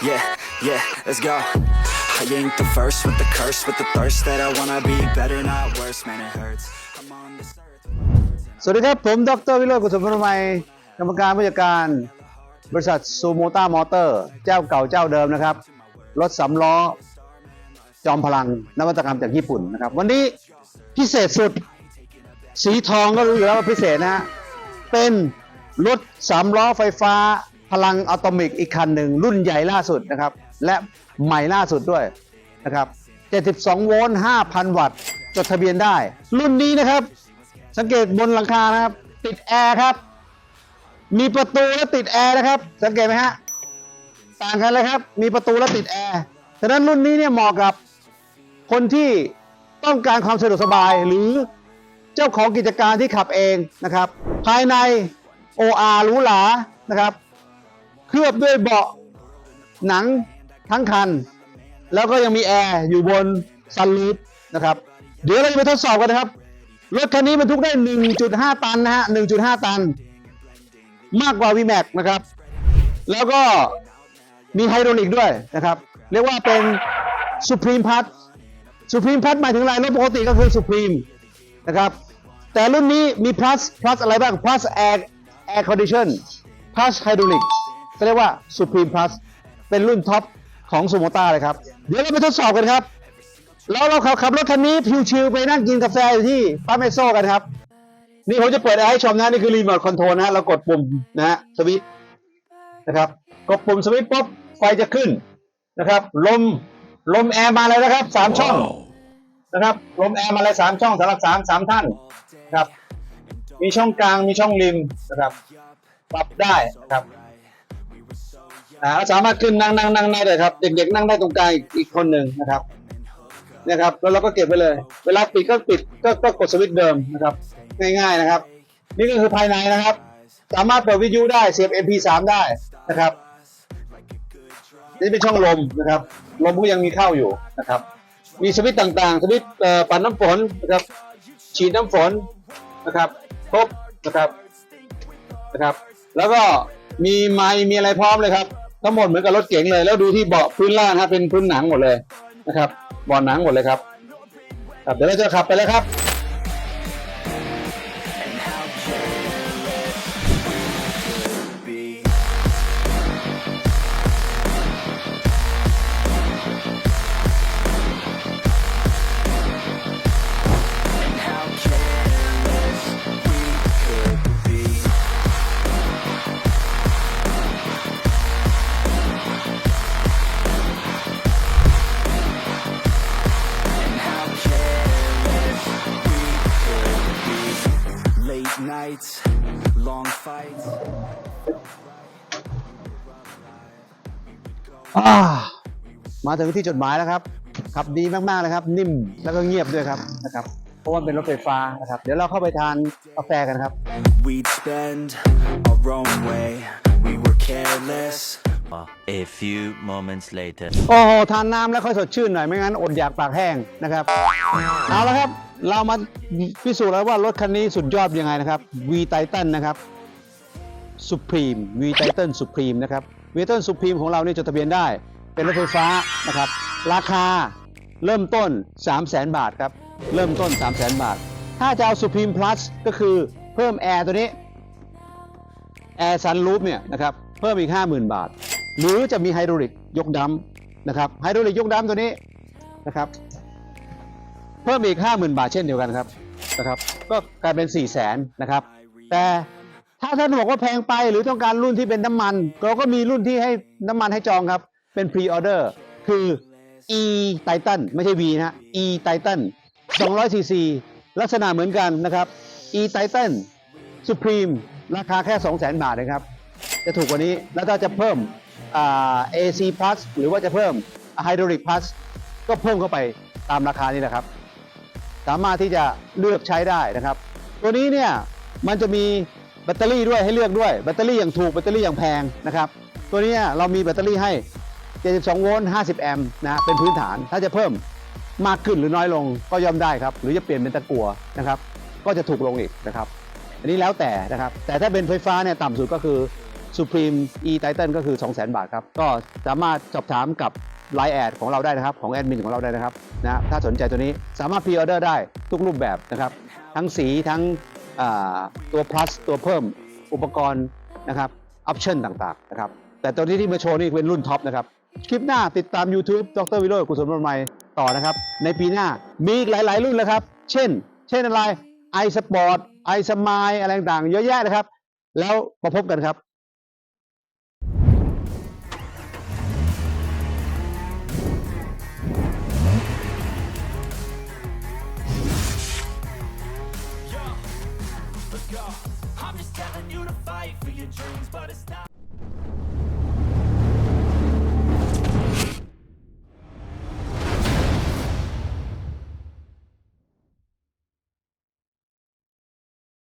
Yeah, yeah, let's go. I ain't the first with the curse, with the thirst that I wanna be better, not worse. Man, it hurts. I'm on this earth. สวัสดีครับ ผมดรวิโรจน์กุศลพนมัยกรรมการผู้จัดการ บริษัทซูโมต้ามอเตอร์ เจ้าเก่าเจ้าเดิมนะครับ รถสำล้อ จอมพลังนวัตกรรมจากญี่ปุ่นนะครับ วันนี้พิเศษสุด สีทองก็รู้อยู่แล้วว่าพิเศษนะฮะเป็นรถสามล้อไฟฟ้า พลังอะตอมิกอีกคันหนึ่งรุ่นใหญ่ล่าสุดนะครับ และใหม่ล่าสุดด้วยนะครับ 72 โวลต์ 5,000 วัตต์ จดทะเบียนได้ รุ่นนี้นะครับ สังเกตบนหลังคานะครับ ติดแอร์ครับ มีประตูและติดแอร์นะครับ สังเกตไหมฮะ ต่างกันเลยครับ มีประตูและติดแอร์ ฉะนั้นรุ่นนี้เนี่ยเหมาะกับคนที่ต้องการความสะดวกสบายหรือเจ้าของกิจการที่ขับเองนะครับ ภายใน OR หรูหรานะครับ เคลือบด้วยเบาะหนังทั้งคัน แล้วก็ยังมีแอร์อยู่บนซันรูฟนะครับ เดี๋ยวเราจะไปทดสอบกันนะครับรถคันนี้บรรทุกได้ 1.5 ตันนะฮะ 1.5 ตัน มากกว่า VMAX นะครับ แล้วก็มีไฮดรอลิกด้วยนะครับ เรียกว่าเป็น Supreme Plus Supreme Plus หมายถึงอะไรรถปกติก็คือ Supreme นะครับ แต่รุ่นนี้มี plus plus อะไรบ้าง plus air air condition plus hydraulic ก็เรียกว่า Supreme Plus เป็นรุ่นท็อปของซูโมต้าเลยครับ เดี๋ยวเราไปทดสอบกันครับ แล้วเราขับขับรถคันนี้ชิวๆไปนั่งกินกาแฟอยู่ที่ปั๊มเอสโซกันครับ นี่ผมจะเปิดแอร์ให้ชมนะ นี่คือรีโมทคอนโทรลนะฮะเรากดปุ่มนะฮะสวิตช์นะครับ กดปุ่มสวิตช์ปุ๊บไฟจะขึ้นนะครับ ลมลมแอร์มาเลยนะครับสามช่องนะครับ ลมแอร์มาเลยสามช่องสำหรับสามสามท่านนะครับ มีช่องกลางมีช่องริมนะครับ ปรับได้นะครับ อ่าสามารถขึ้นนั่งนั่งนั่งได้เลยครับ เด็กๆนั่งได้ตรงกลางอีกอีกคนหนึ่งนะครับนะครับ แล้วเราก็เก็บไปเลย เวลาปิดก็ปิดก็ก็กดสวิตช์เดิมนะครับ ง่ายๆนะครับ นี่ก็คือภายในนะครับ สามารถเปิดวิทยุได้เสียบ MP3 ได้นะครับ นี่เป็นช่องลมนะครับ ลมก็ยังมีเข้าอยู่นะครับ มีสวิตช์ต่างๆ สวิตช์ปั่นน้ำฝนนะครับ ฉีดน้ำฝนนะครับ ครบนะครับนะครับ แล้วก็ มีไม้มีอะไรพร้อมเลยครับทั้งหมดเหมือนกับรถเก๋งเลย แล้วดูที่เบาะพื้นล่างนะครับเป็นพื้นหนังหมดเลยนะครับเบาะหนังหมดเลยครับครับเดี๋ยวเราจะขับไปแล้วครับ nights, long fights. อ่ามาถึงที่จุดหมายแล้วครับ ขับดีมากๆเลยครับ นิ่มแล้วก็เงียบด้วยครับนะครับ เพราะว่าเป็นรถไฟฟ้านะครับ เดี๋ยวเราเข้าไปทานกาแฟกันครับ We'd spend our own way. We were careless. A few moments later. โอ้โหทานน้ำแล้วค่อยสดชื่นหน่อยไม่งั้นอดอยากปากแห้งนะครับ เอาละครับ เรามาพิสูจน์แล้วว่ารถคันนี้สุดยอดยังไงนะครับ V Titan นะครับ Supreme V Titan Supreme นะครับ V Titan Supreme ของเราเนี่ยจดทะเบียนได้ เป็นรถไฟฟ้านะครับ ราคาเริ่มต้น 3 0 0 0 0 0บาทครับ เริ่มต้น 3 0 0 0 0 0บาท ถ้าจะเอา Supreme Plus ก็คือเพิ่มแอร์ตัวนี้แอร์ซันรูฟเนี่ยนะครับเพิ่มอีก 50,000 บาท หรือจะมีไฮดรอลิกยกดัมนะครับไฮดรอลิกยกดัมตัวนี้นะครับ เพิ่มอีก 50,000 บาทเช่นเดียวกันครับนะครับก็กลายเป็น 4 0 0 0 0 0นะครับ แต่ถ้าท่านบอกว่าแพงไปหรือต้องการรุ่นที่เป็นน้ำมัน เราก็มีรุ่นที่ให้น้ำมันให้จองครับ เป็นพรีออเดอร์คือ e Titan ไม่ใช่ V นะ e Titan 200 cc ลักษณะเหมือนกันนะครับ e Titan Supreme ราคาแค่ 200,000 บาทนะครับ จะถูกกว่านี้แล้วถ้าจะเพิ่มอ่า AC Plus หรือว่าจะเพิ่ม Hydraulic Plus ก็เพิ่มเข้าไปตามราคานี้แหละครับ สามารถที่จะเลือกใช้ได้นะครับ ตัวนี้เนี่ยมันจะมีแบตเตอรี่ด้วยให้เลือกด้วยแบตเตอรี่อย่างถูกแบตเตอรี่อย่างแพงนะครับตัวนี้เรามีแบตเตอรี่ให้ 72 โวลต์ 50 แอมป์นะเป็นพื้นฐานถ้าจะเพิ่มมากขึ้นหรือน้อยลงก็ย่อมได้ครับ หรือจะเปลี่ยนเป็นตะกั่วนะครับ ก็จะถูกลงอีกนะครับ อันนี้แล้วแต่นะครับ แต่ถ้าเป็นไฟฟ้าเนี่ยต่ำสุดก็คือ Supreme E Titan ก็คือ 200,000 บาทครับ ก็สามารถสอบถามกับ Line แอดของเราได้นะครับ ของแอดมินของเราได้นะครับนะถ้าสนใจตัวนี้สามารถพรีออเดอร์ได้ทุกรูปแบบนะครับ ทั้งสีทั้งตัว plus ตัวเพิ่มอุปกรณ์นะครับออปชั่นต่างๆนะครับแต่ตัวที่ที่มาโชว์นี่เป็นรุ่นท็อปนะครับ คลิปหน้าติดตาม YouTube ดรวิโรจน์กุศลบรมัยต่อนะครับ ในปีหน้ามีอีกหลาย ๆ รุ่นแล้วครับ เช่น เช่นอะไร i Sport i Smile อะไรต่างๆ เยอะแยะนะครับ แล้วมาพบกันครับ